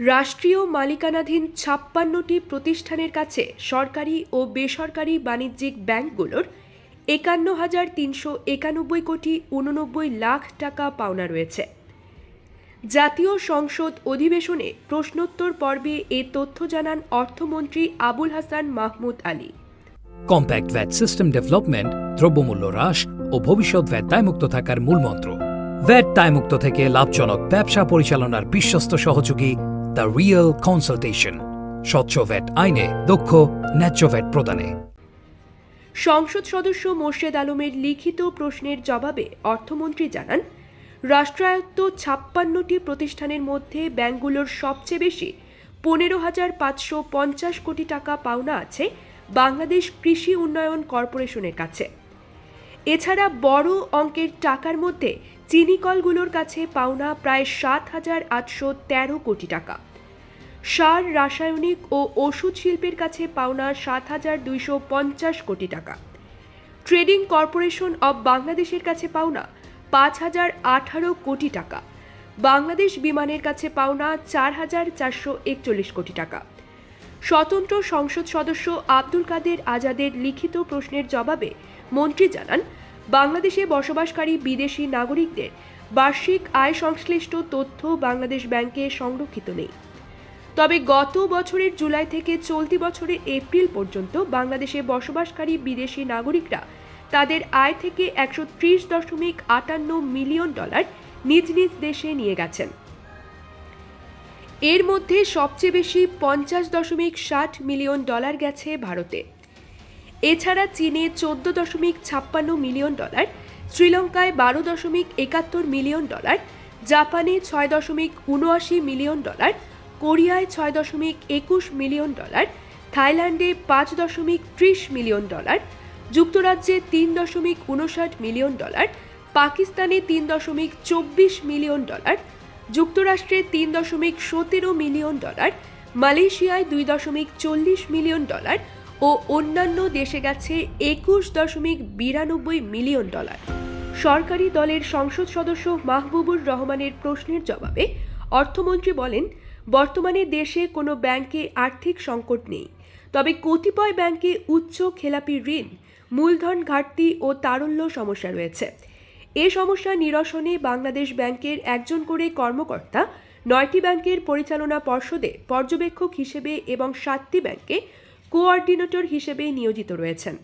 রাষ্ট্রীয় মালিকানাধীন ছাপ্পান্নটি প্রতিষ্ঠানের কাছে সরকারি ও বেসরকারি বাণিজ্যিক ব্যাংকগুলোর একান্ন হাজার তিনশো একানব্বই কোটি উননব্বই লাখ টাকা পাওনা রয়েছে। জাতীয় সংসদ অধিবেশনে প্রশ্নোত্তর পর্বে এ তথ্য জানান অর্থমন্ত্রী Abul Hasan Mahmud Ali. Compact VAT system development দ্রব্যমূল্য হ্রাস ও ভবিষ্যৎ ভ্যাট দায়মুক্ত থাকার মূলমন্ত্র ভ্যাট দায়মুক্ত থেকে লাভজনক ব্যবসা পরিচালনার বিশ্বস্ত সহযোগী দ্য রিয়েল কনসালটেশন স্বচ্ছ ভ্যাট আইনে দক্ষ ন্যায্য ভ্যাট প্রদানে সংসদ সদস্য মোর্শেদ আলমের লিখিত প্রশ্নের জবাবে অর্থমন্ত্রী জানান, রাষ্ট্রায়ত্ত ছাপ্পান্নটি প্রতিষ্ঠানের মধ্যে ব্যাংকগুলোর সবচেয়ে বেশি পনেরো হাজার পাঁচশো পঞ্চাশ কোটি টাকা পাওনা আছে বাংলাদেশ কৃষি উন্নয়ন কর্পোরেশনের কাছে। এছাড়া বড় অঙ্কের টাকার মধ্যে চিনিকলগুলোর কাছে পাওনা প্রায় সাত হাজার আটশো তেরো কোটি টাকা। সার, রাসায়নিক ও ওষুধ শিল্পের কাছে পাওনা সাত হাজার দুইশো পঞ্চাশ কোটি টাকা। ট্রেডিং কর্পোরেশন অব বাংলাদেশের কাছে পাওনা পাঁচ হাজার আঠারো কোটি টাকা। বাংলাদেশ বিমানের কাছে পাওনা চার হাজার চারশো একচল্লিশ কোটি টাকা। স্বতন্ত্র সংসদ সদস্য আব্দুল কাদের আজাদের লিখিত প্রশ্নের জবাবে মন্ত্রী জানান বাংলাদেশে বসবাসকারী বিদেশি নাগরিকদের বার্ষিক আয় সংশ্লিষ্ট তথ্য বাংলাদেশ ব্যাংকে সংরক্ষিত নেই। তবে গত বছরের জুলাই থেকে চলতি বছরের এপ্রিল পর্যন্ত বাংলাদেশে বসবাসকারী বিদেশি নাগরিকরা তাদের আয় থেকে একশো ত্রিশ দশমিক আটান্ন মিলিয়ন ডলার নিজ নিজ দেশে নিয়ে গেছেন। এর মধ্যে সবচেয়ে বেশি পঞ্চাশ দশমিক ষাট মিলিয়ন ডলার গেছে ভারতে। এছাড়া চীনে চোদ্দ দশমিক ছাপ্পান্ন মিলিয়ন ডলার, শ্রীলঙ্কায় বারো দশমিক একাত্তর মিলিয়ন ডলার, জাপানে ছয় দশমিক উনআশি মিলিয়ন ডলার, কোরিয়ায় ছয় দশমিক একুশ মিলিয়ন ডলার, থাইল্যান্ডে পাঁচ দশমিক ত্রিশ মিলিয়ন ডলার, যুক্তরাজ্যে তিন দশমিক উনষাট মিলিয়ন ডলার, পাকিস্তানে তিন দশমিক চব্বিশ মিলিয়ন ডলার, যুক্তরাষ্ট্রে তিন দশমিক সতেরো মিলিয়ন ডলার, মালয়েশিয়ায় দুই দশমিক চল্লিশ মিলিয়ন ডলার ও অন্যান্য দেশে গেছে একুশ দশমিক বিরানব্বই মিলিয়ন ডলার। সরকারি দলের সংসদ সদস্য মাহবুবুর রহমানের প্রশ্নের জবাবে অর্থমন্ত্রী বলেন, বর্তমানে দেশে কোনো ব্যাংকে আর্থিক সংকট নেই। তবে কতিপয় ব্যাংকে উচ্চ খেলাপি ঋণ, মূলধন ঘাটতি ও তারল্য সমস্যা রয়েছে। এ সমস্যা নিরসনে বাংলাদেশ ব্যাংকের একজন করে কর্মকর্তা, নয়টি ব্যাংকের পরিচালনা পর্ষদে পর্যবেক্ষক হিসেবে এবং সাতটি ব্যাংকে কোঅর্ডিনেটর হিসেবে নিয়োজিত রয়েছেন।